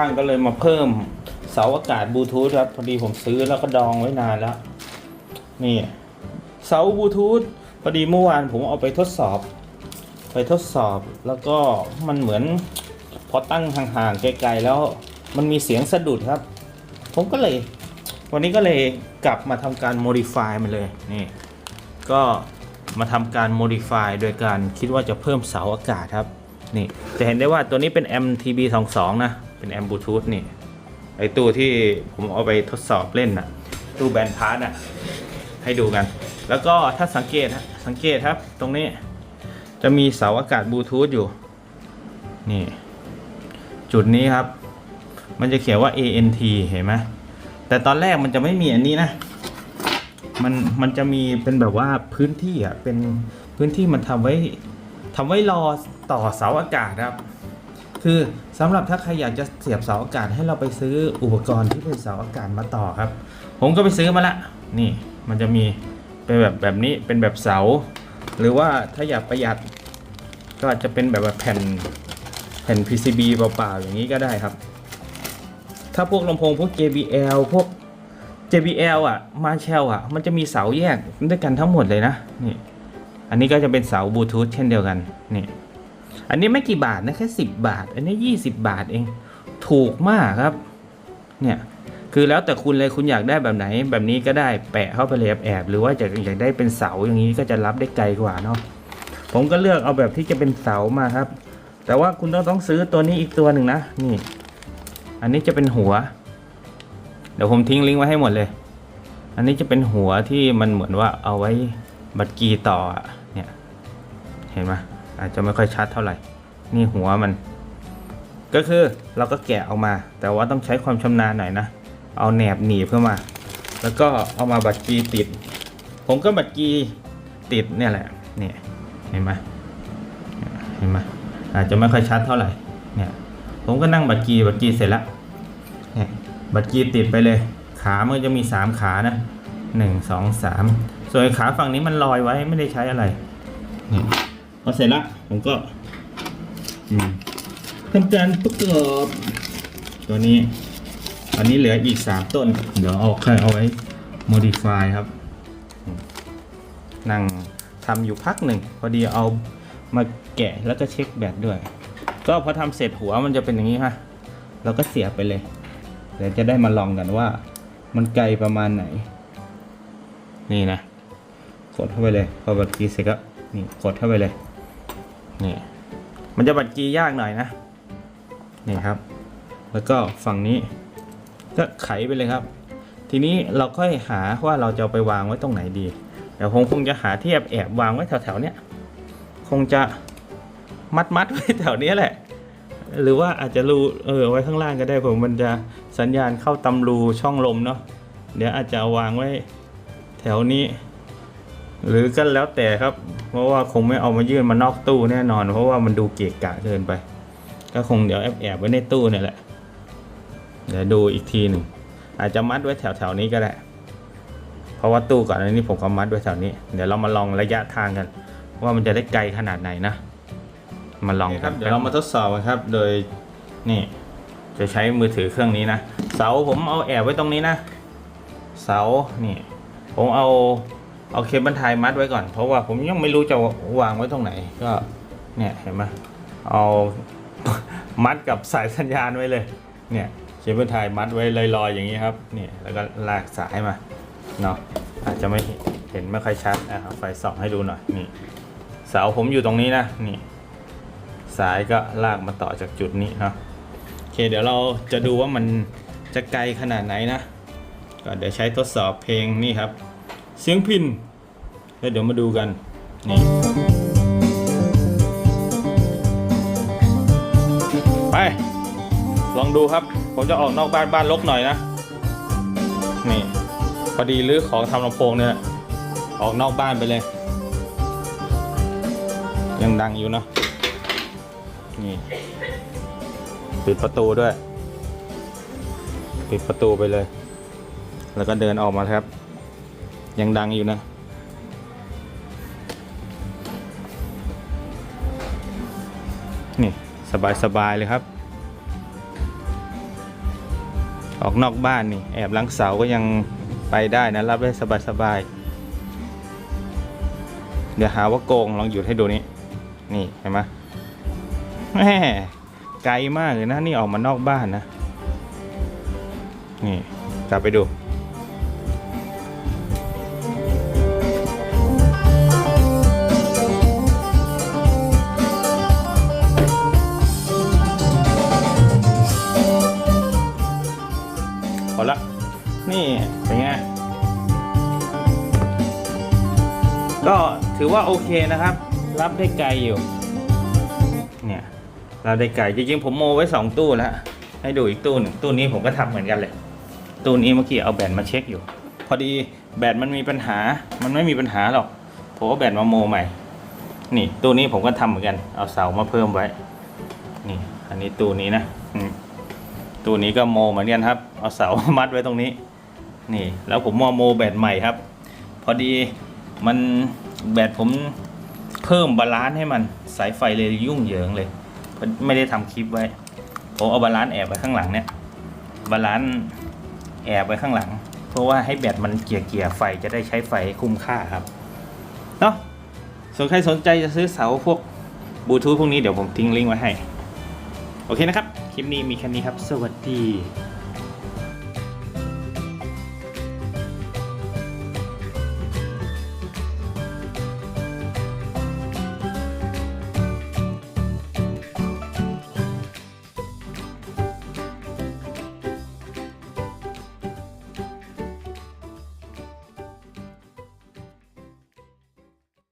างก็เลยมาเพิ่มเสาอากาศบลูทูธครับ พอดีผมซื้อแล้วก็ดองไว้นานแล้ว นี่ เสาบลูทูธพอดีเมื่อวานผมเอาไปทดสอบ ไปทดสอบแล้วก็มันเหมือน พอตั้งห่างๆไกลๆแล้ว มันมีเสียงสะดุดครับ ผมก็เลย วันนี้ก็เลยกลับมาทำการ modify มันเลยนี่ ก็มาทำการ modify โดยการคิดว่าจะเพิ่มเสาอากาศครับนี่จะเห็นได้ว่าตัวนี้เป็น MTB 22 นะ เป็นแอมบูทูธนี่ ไอตู้ที่ผมเอาไปทดสอบเล่นนะตู้แบนพาร์ตอะ ให้ดูกัน แล้วก็ถ้าสังเกตสังเกตครับ ตรงนี้ จะมีเสาอากาศบลูทูธอยู่ นี่ จุดนี้ครับ มันจะเขียนว่า ANT เห็นไหมแต่ตอนแรกมันจะไม่มีอันนี้นะ มันมันจะมีเป็นแบบว่าพื้นที่อะ เป็นพื้นที่มันทำไว้ทำไว้รอต่อเสาอากาศครับ คือสำหรับถ้าใครอยากจะเสียบเสาอากาศให้เราไปซื้ออุปกรณ์ที่เป็นเสาอากาศมาต่อครับ ผมก็ไปซื้อมาละนี่มันจะมีเป็นแบบแบบนี้เป็นแบบเสา หรือว่าถ้าอยากประหยัดก็อาจจะเป็นแบบแผ่นแผ่น PCB เปล่าๆอย่างนี้ก็ได้ครับ ถ้าพวกลำโพงพวก JBL พวก JBL อะ Marshall อะ มันจะมีเสาแยกด้วยกันทั้งหมดเลยนะนี่อันนี้ก็จะเป็นเสาบลูทูธเช่นเดียวกันนี่ อันนี้ไม่กี่บาทนะแค่10บาท อันนี้20บาทเอง ถูกมากครับ เนี่ยคือแล้วแต่คุณเลยคุณอยากได้แบบไหน แบบนี้ก็ได้แปะเข้าไปเลยแอบๆหรือว่าจะอยากได้เป็นเสาอย่างนี้ก็จะรับได้ไกลกว่าเนาะผมก็เลือกเอาแบบที่จะเป็นเสามาครับ แต่ว่าคุณต้องต้องซื้อตัวนี้อีกตัวหนึ่งนะนี่ อันนี้จะเป็นหัว เดี๋ยวผมทิ้งลิงก์ไว้ให้หมดเลย อันนี้จะเป็นหัวที่มันเหมือนว่าเอาไว้บัตรกีต่อเนี่ยเห็นไหม อาจจะไม่ค่อยชัดเท่าไหร่ นี่หัวมัน ก็คือเราก็แกะออกมา แต่ว่าต้องใช้ความชำนาญหน่อยนะ เอาแหนบหนีบเข้ามา แล้วก็เอามาบัตรกีติด ผมก็บัตรกีติดเนี่ยแหละเนี่ยเห็นไหมเห็นไหมอาจจะไม่ค่อยชัดเท่าไหร่เนี่ยผมก็นั่งบัตรกีบัตรกีเสร็จแล้วเนี่ยบัตรกีติดไปเลย ขามันจะมีสามขานะหนึ่งสองสามส่วนขาฝั่งนี้มันลอยไว้ไม่ได้ใช้อะไรนี่พ อเสร็จแล้วผมก็อืมทำการประกอบตัวนี้ อันนี้เหลืออีกสามต้น เดี๋ยวเอาแค่เอาไว้ modify ครับ นั่งทำอยู่พักหนึ่ง พอดีเอามาแกะแล้วก็เช็คแบตด้วย ก็พอทำเสร็จหัวมันจะเป็นอย่างนี้ฮะเราก็เสียบไปเลย เดี๋ยวจะได้มาลองกันว่า มันไกลประมาณไหน นี่นะ กดเข้าไปเลย พอบัตรกีเสร็จก็นี่กดเข้าไปเลย นี่มันจะบัตรกียากหน่อยนะ นี่ครับ แล้วก็ฝั่งนี้ก็ไขไปเลยครับ ทีนี้เราค่อยหาว่าเราจะไปวางไว้ตรงไหนดีเดี๋ยวผมคงจะหาที่แอบแอบวางไว้แถวๆเนี้ยคงจะมัดมัดไว้แถวเนี้ยแหละ หรือว่าอาจจะรูเออไว้ข้างล่างก็ได้ผมมันจะสัญญาณเข้าตำรูช่องลมเนาะเดี๋ยวอาจจะวางไว้แถวนี้ หรือก็แล้วแต่ครับ เพราะว่าคงไม่เอามายื่นมานอกตู้แน่นอน เพราะว่ามันดูเกะกะเกินไป ก็คงเดี๋ยวแอบแอบไว้ในตู้นี่แหละ เดี๋ยวดูอีกทีหนึ่งอาจจะมัดไว้แถวแถวๆนี้ก็ได้ เพราะว่าตู้ก่อนอันนี้ผมก็มัดไว้แถวนี้ เดี๋ยวเรามาลองระยะทางกัน ว่ามันจะได้ไกลขนาดไหนนะ มาลองกันเดี๋ยวเรามาทดสอบกันครับ โดยนี่จะใช้มือถือเครื่องนี้นะ เสาผมเอาแอบไว้ตรงนี้นะ เสา นี่ ผมเอา เอาเคเบิลไทยมัดไว้ก่อน เพราะว่าผมยังไม่รู้จะวางไว้ตรงไหน ก็เนี่ยเห็นไหมเอามัดกับสายสัญญาณไว้เลย เนี่ยเคเบิลไทยมัดไว้ลอยๆอย่างนี้ครับ เนี่ยแล้วก็ลากสายมาเนาะอาจจะไม่เห็นไม่ค่อยชัดนะครับไฟส่องให้ดูหน่อยนี่เสาผมอยู่ตรงนี้นะนี่สายก็ลากมาต่อจากจุดนี้เนาะโอเคเดี๋ยวเราจะดูว่ามันจะไกลขนาดไหนนะก็เดี๋ยวใช้ทดสอบเพลงนี่ครับ เสียงพินแล้วเดี๋ยวมาดูกัน นี่ไป ลองดูครับ ผมจะออกนอกบ้านบ้านลกหน่อยนะ นี่ พอดีรื้อของทำลำโพงเนี่ย ออกนอกบ้านไปเลย ยังดังอยู่นะนี่ ปิดประตูด้วย ปิดประตูไปเลย แล้วก็เดินออกมาครับ ยังดังอยู่นะนี่สบายสบายๆเลยครับ ออกนอกบ้านนี่ แอบหลังเสาก็ยังไปได้นะ รับได้สบายๆเดี๋ยวหาว่าโกงลองหยุดให้ดูนี่นี่เห็นไหมแหมไกลมากเลยนะ นี่ออกมานอกบ้านนะ นี่ กลับไปดู ก็ถือว่าโอเคนะครับ รับได้ไกลอยู่ เนี่ยเราได้ไกลจริงๆผมโมไว้สองตู้แล้วให้ดูอีกตู้หนึ่งตู้นี้ผมก็ทำเหมือนกันเลย ตู้นี้เมื่อกี้เอาแบตมาเช็คอยู่ พอดีแบตมันมีปัญหา มันไม่มีปัญหาหรอกผมเอาแบตมาโมใหม่ นี่ตู้นี้ผมก็ทำเหมือนกัน เอาเสามาเพิ่มไว้ นี่ อันนี้ตู้นี้นะตัวนี้ก็โมเหมือนกันครับ เอาเสามัดไว้ตรงนี้ นี่ แล้วผมมาโมแบตใหม่ครับ พอดี มันแบตผมเพิ่มบาลานซ์ให้มันสายไฟเลยยุ่งเหยิงเลยไม่ได้ทำคลิปไว้ผมเอาบาลานซ์แอบไว้ข้างหลังเนี่ยบาลานซ์แอบไว้ข้างหลัง เพราะว่าให้แบตมันเกียร์เกียร์ไฟจะได้ใช้ไฟคุ้มค่าครับเนาะส่วนใครสนใจจะซื้อเสาพวกบลูทูธพวกนี้เดี๋ยวผมทิ้งลิงก์ไว้ให้ โอเคนะครับ คลิปนี้มีแค่นี้ครับ สวัสดี